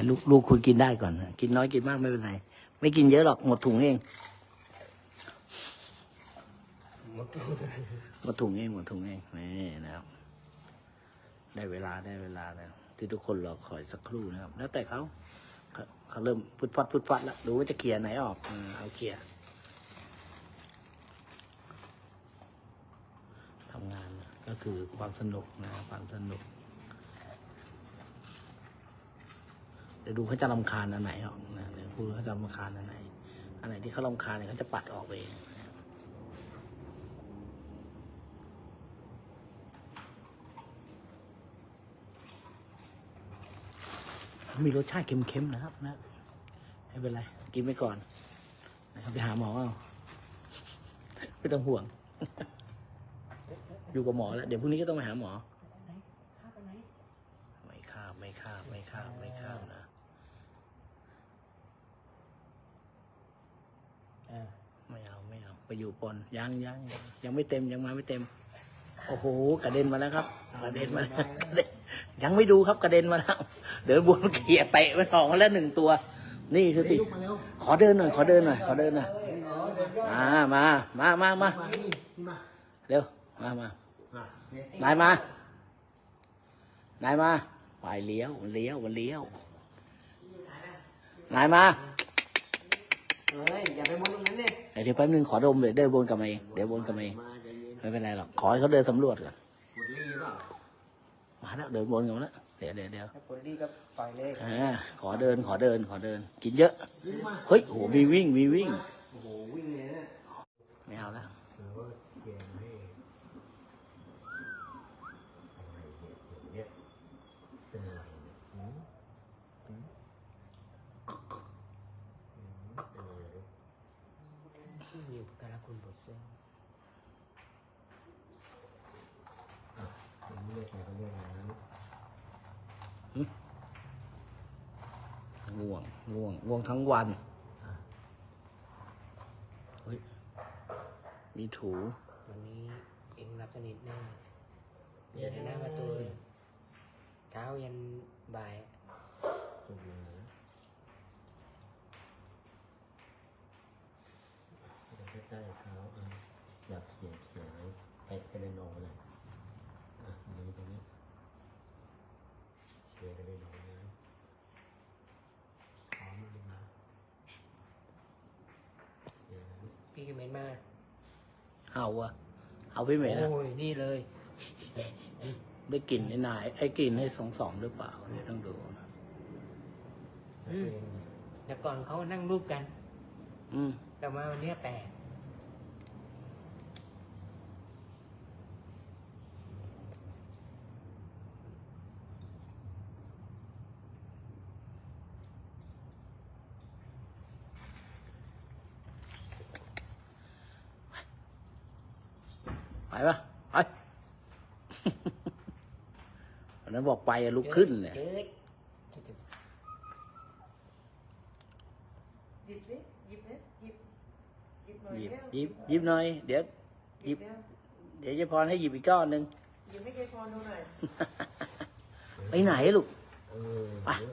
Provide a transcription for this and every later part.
ให้ลูกลูกคุณกินได้ก่อนกินน้อยกินมากไม่เป็นไร ไม่กินเยอะหรอกหมดถุงเองหมดตัวเลยหมดถุงเองหมดถุงเองนี่นะครับ ได้เวลาได้เวลาแล้ว ที่ทุกคนรอคอยสักครู่นะครับ แล้วแต่เขาเขาเริ่มพุดพัดพุดพัดแล้วดูว่าจะเคลียร์ไหนออกเอาเคลียร์ทำงานก็คือความสนุกนะความสนุก ดี๋ยวดูเขาจะรำคาญอันไหนออกนะเดี๋ยวดูเขาจะรำคาญอันไหน อันไหนที่เขารำคาญเนี่ยเขาจะปัดออกไปเองนะครับมีรสชาติเค็มๆนะครับนะไม่เป็นไรกินไปก่อนนะครับไปหาหมอเอาไม่ต้องห่วง อยู่กับหมอแล้ว เดี๋ยวพรุ่งนี้ก็ต้องไปหาหมอข้าไปไหนไม่ข้ามไม่ข้ามไม่ข้ามไม่ข้ามนะ อ่า ไม่เอา ไม่เอาไปอยู่ปนยังยังยังยังไม่เต็มยังมาไม่เต็ม โอ้โหกระเด็นมาแล้วครับ กระเด็นมาแล้วกระเด็นยังไม่ดูครับกระเด็นมาแล้วเดินบนเขี่ยเตะมันออกมาแล้วหนึ่งตัว นี่คือสิลุกมาเร็วขอเดินหน่อยขอเดินหน่อยขอเดินหน่อยอ๋อเดินย่อมามามามามามานี่นี่มาเร็วมามามาเนี่ยนายมานายมาไปเลี้ยวมันเลี้ยวมันเลี้ยวนายมาเฮ้ย อย่าไปมองตรงนั้นเนี่ยเดี๋ยวแป๊บนึงขอดมเดี๋ยวเดินวนกลับมาเองเดี๋ยววนกลับมาเองมาใจเย็นไม่เป็นไรหรอกขอให้เขาเดินสำรวจก่อนหมดรีเปล่ามาแล้วเดินวนกันมาแล้วเดี๋ยวเดี๋ยวเดี๋ยวถ้าคนรีก็ปล่อยเลยอ่าขอเดินขอเดินขอเดิน กินเยอะวิ่งมาเฮ้ยโหมีวิ่งมีวิ่งโอ้โหวิ่งเลยเนี่ยไม่เอาแล้วเสือว่าเกมให้อะไรเนี่ยเนี่ยเป็นอะไรเนี่ยหืมหืมหืมเป็นอะไรลูก อยู่การ คุณบทเส้นอะผมเรียกใครก็เรียกอย่างนั้นง่วงง่วงง่วงทั้งวันเฮ้ยมีถูวันนี้เองรับสนิทแน่เรียนในหน้าประตูเช้ายันบ่าย จุดเลยนะเดี๋ยวใกล้ๆเท้าอะอยากเขียนเขียนเตะกระเด็นออกไปเลยอะตรงนี้ตรงนี้เขียนกระเด็นออกไปเลยพร้อมแล้วลูกนะเขียน นะลูกพี่ก็เมนมาเอาอะเอาพี่เมย์นะโอ้ยนี่เลย ได้กลิ่นไอ้นายไอ้กลิ่นให้สองสองหรือเปล่าเนี่ยต้องดูนะนักเรียนแต่ก่อนเขานั่งรูปกัน อืม แต่มาวันนี้แปลก ปปะไปวันนั้นบอกไปอะลุกขึ้นเนี่ยเจ๊กหยิบสิหยิบเนี่ยหยิบหยิบหน่อยหยิบเร็วหยิบหยิบหน่อย เดี๋ยวหยิบเร็วเดี๋ยวเจะพรให้หยิบอีกก้อนหนึ่งหยิบให้ยายพรดูหน่อยไปไหนลูกเออไปเดี๋ยว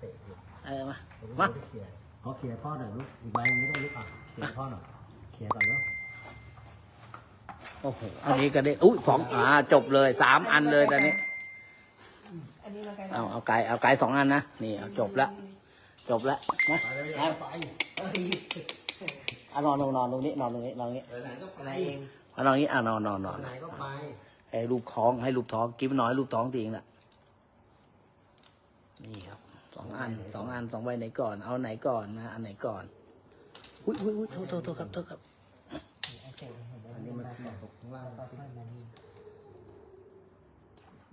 เตะลูกเออมาเดี๋ยวมาลูกเขียนขอเขียนพ่อหน่อยลูกอีกใบนี้ได้ลูกอะเขียนพ่อหน่อยเขียนก่อนแล้ว โอ้โหอันนี้ก็ได้อุ้ยสองอ่าจบเลยสามอันเลยตอนนี้ อันนี้มาไกลเอาเอาไก่เอาไก่สองอันนะนี่เอาจบแล้วจบแล้วมาไปเลยเอาไปเอ้ยเอานอนลงนอนตรงนี้นอนตรงนี้นอนตรงนี้ไปไหนก็ไปอะไรเองเอานอนตรงนี้อ่านอนนอนนอนไปไหนก็ไปให้ลูกท้องให้ลูกท้องกินน้อยลูกท้องจริงแหละนี่ครับสองอันสองอันสองใบไหนก่อน เอาไหนก่อนนะอันไหนก่อนอุ้ยอุ้ยอุ้ยโทษโทษโทษครับโทษครับอันนี้มันขึ้น ตกข้างล่างค่อยๆมานี่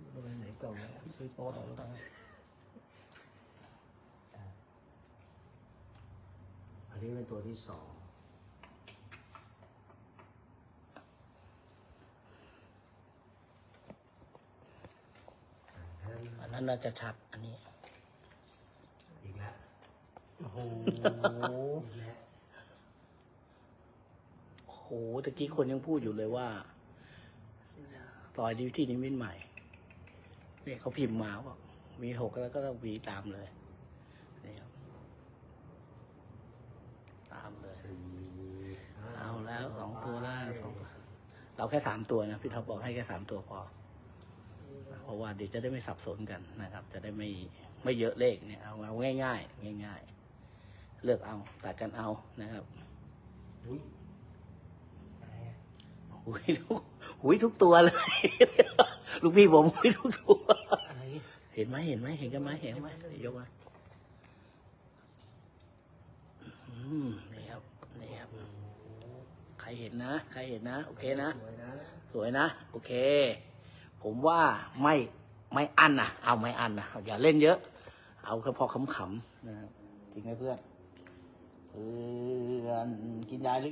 เอาใบไหนก่อนนะซื้อโต๊ะเอาแล้วกันอันนี้เป็นตัวที่สองอันนั้นน่าจะชัดอันนี้ อีกแล้ว โอ้โห อีกแล้ว โหตะกี้คนยังพูดอยู่เลยว่าต่อยดีวที่นิมิตใหม่เนี่ยเขาพิมพ์มาว่ามีหกแล้วก็ต้องมีตามเลยนี่ครับตามเลย เอาแล้วสองตัวล่าสองเราแค่สามตัวนะพี่ท็อปบอกให้แค่สามตัวพอ เพราะว่าเดี๋ยวจะได้ไม่สับสนกันนะครับ จะได้ไม่ไม่เยอะเลขเนี่ยเอาเอาง่ายง่ายง่ายเลือกเอาตัดกันเอานะครับ หุยทุกหุยทุกตัวเลย ลูกพี่ผมหุยทุกตัว อะไรเห็นไหมเห็นไหมเห็นกันไหมเห็นไหมเดี๋ยวยกมาอืมนี่ครับนี่ครับ ใครเห็นนะ ใครเห็นนะ โอเคนะ สวยนะสวยนะ โอเค ผมว่าไม่ไม่อันนะเอาไม่อันนะอย่าเล่นเยอะ เอาแค่พอขำๆนะครับจริงไหมเพื่อน เพื่อนกินยาหรือ